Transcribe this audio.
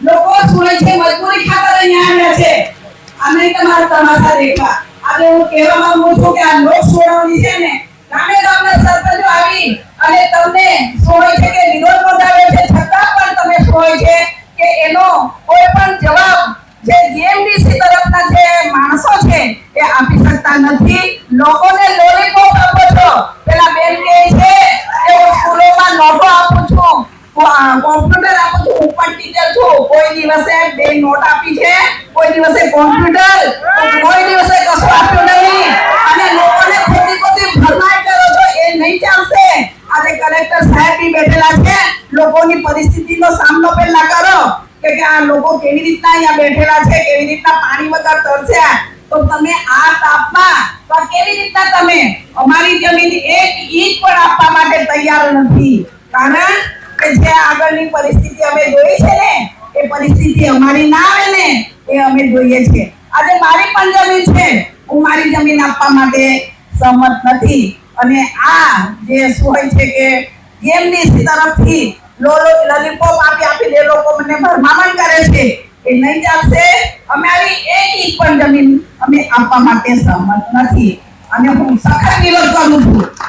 લોકો લોક તમને શું છે કે વિરોધ છતાં પણ તમે શું છે કે એનો કોઈ પણ જવાબ જે તરફના જે માણસો છે, એ આપી શકતા નથી. લોકોને કોમ્પ્યુટર આપો છો પણ ટીચર છું. કોઈ દિવસે બે નોટ આપી છે, કોઈ દિવસે કોમ્પ્યુટર કોઈ દિવસે કશું આપ્યું નહીં. અને લોકોને ખોટી ખોટી ભરમાઈ કરો છો, એ નહીં ચાલશે. આજે કલેક્ટર સાહેબ બી બેઠેલા છે. લોકોની પરિસ્થિતિનો સામનો પહેલા કરો કે આ લોકો કેવી રીતના અહીંયા બેઠેલા છે, કેવી રીતના પાણી વગર તરસ્યા તો તમે આ તાપમાં તો કેવી રીતના તમે? અમારી જમીન એક ઈંચ પણ આપવા માટે તૈયાર નથી. કારણ આગળની પરિસ્થિતિ અમે જોઈ છે ને, એ પરિસ્થિતિ અમારી ના આવે ને, એ અમે જોઈએ છે. આજે મારી પણ જમીન છે. હું મારી જમીન આપવા માટે સહમત નથી. અને આ જે શું હોય છે કે જીએમડીસી તરફથી લોલો લલીપોપ આપી આપી એ લોકો મને ભરમામણ કરે છે એ નહીં ચાલશે અમે આવી એક ઇંચ પણ જમીન અમે આપવા માટે સહમત નથી. અને હું સખત વિરોધ કરું છું.